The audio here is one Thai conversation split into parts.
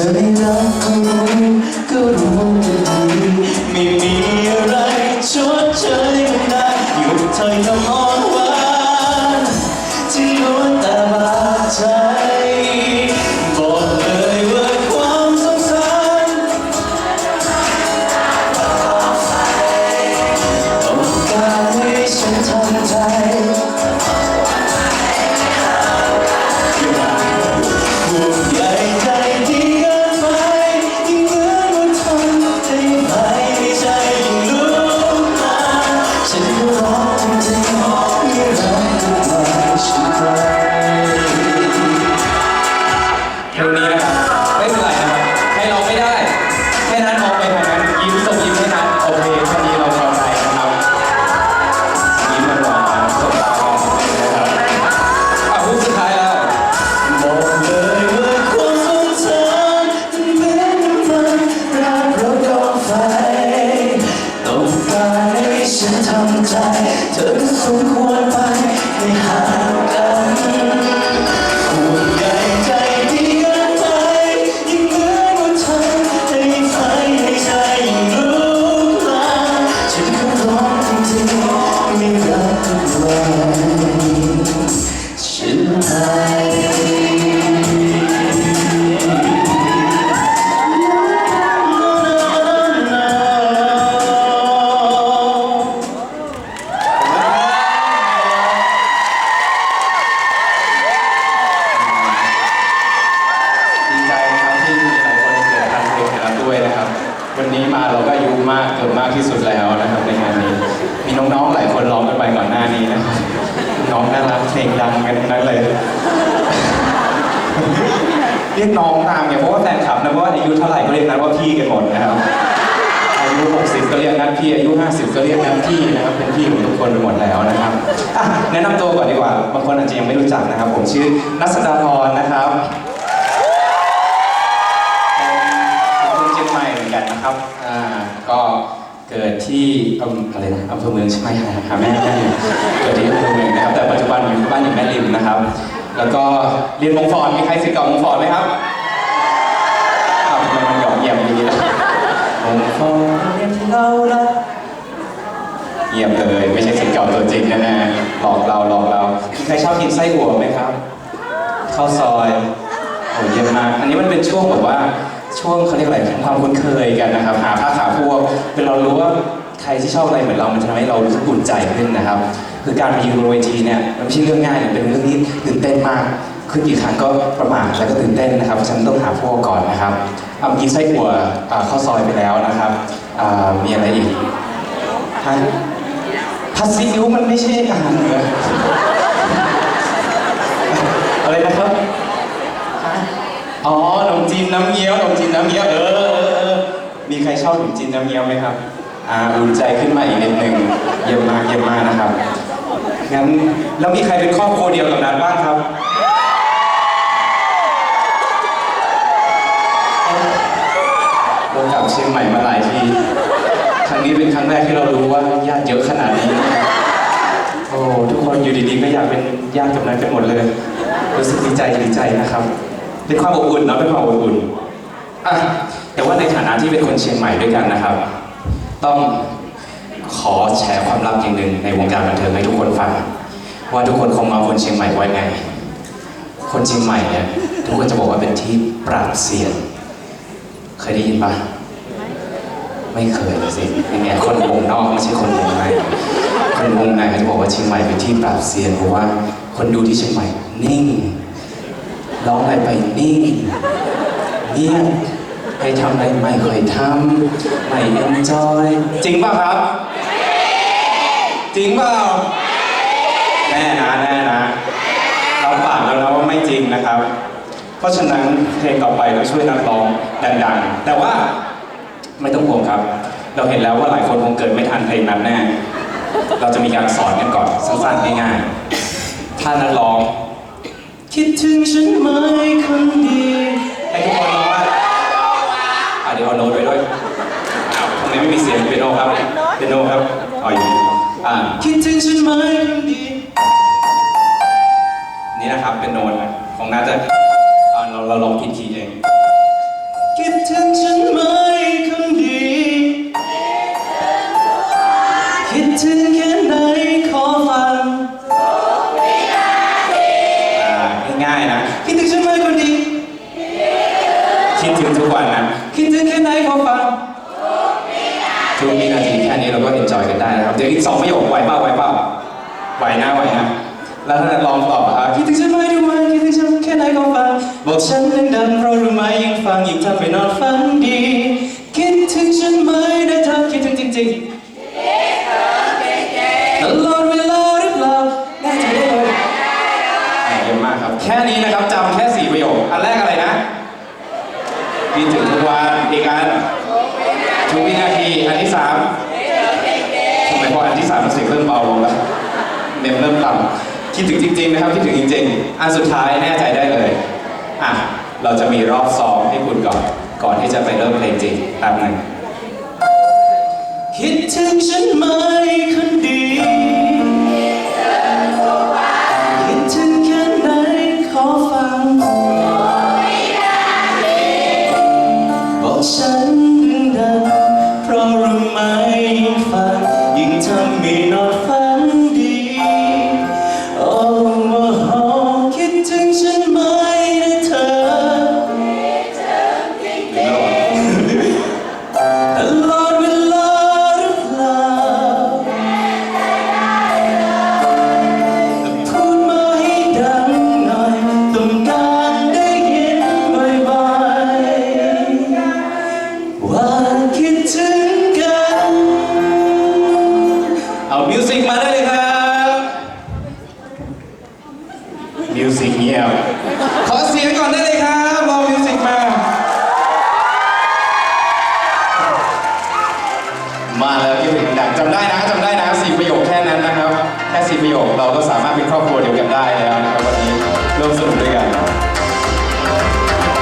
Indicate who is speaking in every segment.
Speaker 1: อไม่รักก็รู้ก็รู้กันดีไม่มีอะไรชดเชยมันได้หยุดเธอยคำอ่อ
Speaker 2: พี่กัน
Speaker 1: หมดนะ
Speaker 2: ครับ อายุ 60 ก็เรียกนัดพี่ อายุ 50 ก็เรียกนัดพี่นะครับ เป็นพี่ของทุกคนไปหมดแล้วนะครับอะแนะนำตัวก่อนดีกว่า บางคนอาจจะยังไม่รู้จักนะครับ ผมชื่อนัสดาพรนะครับเป็นคนเชียงใหม่เหมือนกันนะครับ อ่า ก็เกิดที่อำอะไรนะอำเภอเมืองใช่ไหมหาแม่แม่เกิดที่อำเภอเมืองนะครับ แต่ปัจจุบันอยู่บ้านอยู่แม่ริมนะครับ แล้วก็เรียนมงฟอนมีใครสิทธิ์เก่ามงฟอนไหมครับ มงฟอนเรียนที่เราละเยี่ยมเลยไม่ใช่สิทธิ์เก่าตัวจริงแน่ๆหลอกเราหลอกเราใครชอบกินไส้อั่วไหมครับข้าวซอยโอ้เยี่ยมมากอันนี้มันเป็นช่วงแบบว่าช่วงเขาเรียกอะไรความคุ้นเคยกันนะครับ หาผ้าขาพวกเป็นเรารู้ว่าใครที่ชอบอะไรเหมือนเรา มันจะทำให้เรารู้สึกอุ่นใจขึ้นนะครับ คือการมายืนบนเวทีเนี่ยมันไม่ใช่เรื่องง่ายเป็นเรื่องที่ตื่นเต้นมาก ขึ้นกี่ครั้งก็ประมาทแล้วก็ตื่นเต้นนะครับฉันต้องหาพวกก่อนนะครับ เอาเมื่อกี้ไส้อั่วอ่าข้าวซอยไปแล้วนะครับอ่ามีอะไรอีกฮะผัดซีอิ๊วมันไม่ใช่อาหารเหนืออะไรนะครับอ๋อขนมจีนน้ำเงี้ยวขนมจีนน้ำเงี้ยวเออมีใครชอบขนมจีนน้ำเงี้ยวไหมครับอ่าอุ่นใจขึ้นมาอีกนิดหนึ่งเยี่ยมมากเยี่ยมมากนะครับงั้นแล้วมีใครเป็นครอบครัวเดียวกับนัทบ้างครับ เชียงใหม่มาหลายทีครั้งนี้เป็นครั้งแรกที่เรารู้ว่าญาติเยอะขนาดนี้ โอ้ทุกคนอยู่ดีๆก็อยากเป็นญาติกำนันกันหมดเลยรู้สึกดีใจดีใจนะครับเป็นความอบอุ่นเนาะเป็นความอบอุ่นอะแต่ว่าในฐานะที่เป็นคนเชียงใหม่ด้วยกันนะครับ ต้องขอแชร์ความลับอย่างหนึ่งในวงการบันเทิงให้ทุกคนฟังว่าทุกคนคงเอาคนเชียงใหม่ไว้ไง คนเชียงใหม่เนี่ยทุกคนจะบอกว่าเป็นที่ปราบเซียน เคยได้ยินปะ ไม่เคยเลยสิยังไงคนวงนอกไม่ใช่คนวงในคนวงในเขาจะบอกว่าเชียงใหม่เป็นที่ปราบเซียนเพราะว่า คนดูที่เชียงใหม่นิ่งร้องอะไรไปนิ่งเงียบให้ทำอะไรไม่เคยทำไม่เอ็นจอยจริงป่ะครับ จริงเปล่าแน่นะแน่นะเราปากแล้วนะว่าไม่จริงนะครับ เพราะฉะนั้นเพลงต่อไปเราช่วยนักร้องดังๆ แต่ว่า ไม่ต้องห่วงครับ เราเห็นแล้วว่าหลายคนคงเกิดไม่ทันเพลงนั้นแน่ เราจะมีการสอนกันก่อนสั้นๆง่ายๆ ถ้านักร้อง คิดถึงฉันไหมคนดีให้ทุกคนร้องว่าอะเดี๋ยวเอาโน้ตไว้ด้วยอ้าวทำไมไม่มีเสียงเปียโนครับเปียโนครับอ๋ออยู่นี่อ่าคิดถึงฉันไหมคนดี นี่นะครับเป็นโน้ตของน่าจะเราเราลองผิดคีย์เองคิดถึงฉัน ทุกวินาทีแค่นี้เราก็เอนจอยกันได้นะครับ เดี๋ยวอีกสองประโยคไหวเปล่าไหวเปล่าไหวนะไหวนะแล้วถ้าลองตอบครับคิดถึงฉันไหมทุกวันคิดถึงฉันแค่ไหนก็ฟัง บอกฉันดังๆเพราะรู้ไหมยิ่งฟังยิ่งทำให้นอนฝันดี คิดถึงฉันไหมได้เธอคิดถึงจริง ๆตลอดเวลาหรือเปล่าแน่ใจได้เลยอะเยี่ยมมากครับ แค่นี้นะครับจำแค่สี่ประโยค อันแรกอะไรนะคิดถึงทุกวันอีกอันทุกวินาที อันที่สามทำไมพออันที่สามมันเสียงเริ่มเบาลงแล้ว เมมเริ่มต่ำ คิดถึงจริง ๆ นะครับคิดถึงจริงๆอันสุดท้ายแน่ใจได้เลยอะเราจะมีรอบซ้อมให้คุณก่อน ก่อนที่จะไปเริ่มเพลงจริงแป๊บนึงคิดถึงฉันไหม ขอเสียงก่อนได้เลยครับรอมิวสิกมา มาแล้วคิดถึงดังจำได้นะจำได้นะสี่ประโยคแค่นั้นนะครับ แค่สี่ประโยคเราก็สามารถเป็นครอบครัวเดียวกันได้แล้วนะครับวันนี้ร่วมสนุกด้วยกัน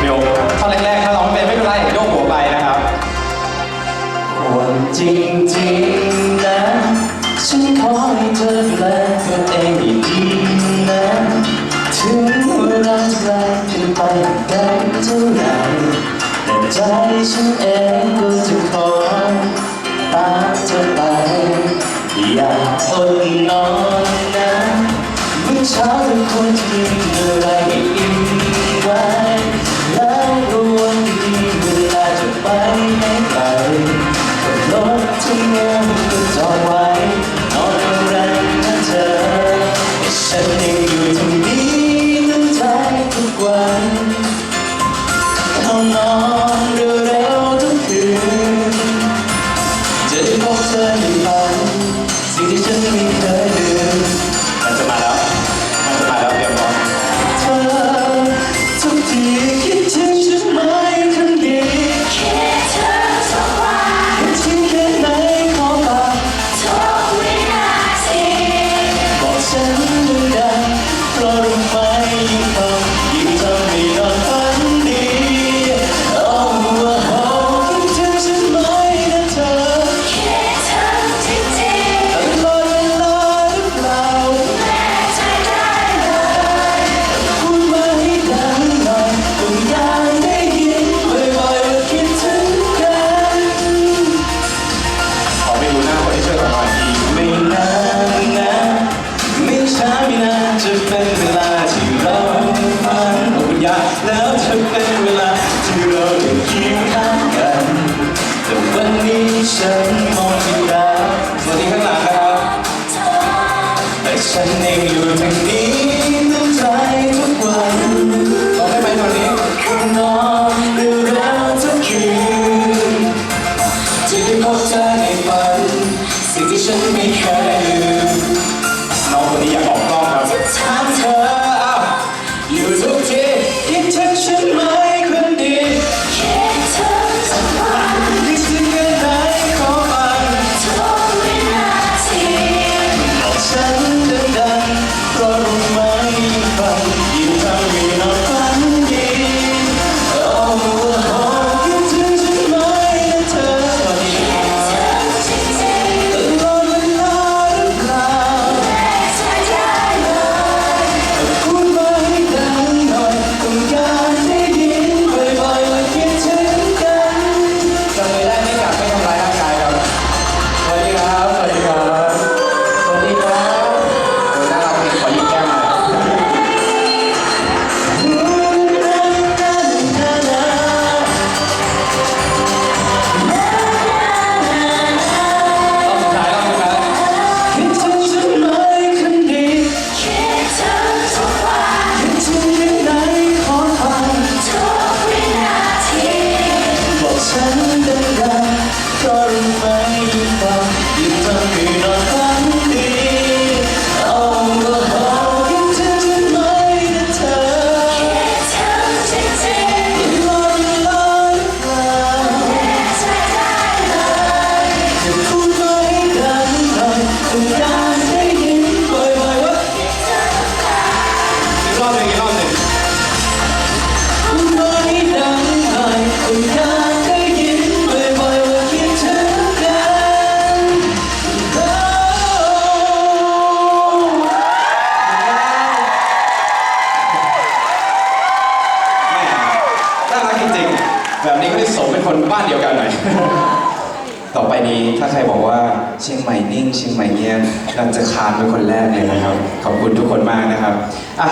Speaker 2: เดี๋ยวท่อนแรกๆถ้าร้องไม่เป็นไม่เป็นไรโยกหัวไปนะครับวันจริงๆนะฉันขอให้เธอดูแลี้ถ้าใครบอกว่าเชียงใหม่นิ่งเชียงใหม่เงียบเราจะคานเป็นคนแรกเลยนะครับ ขอบคุณทุกคนมากนะครับอะ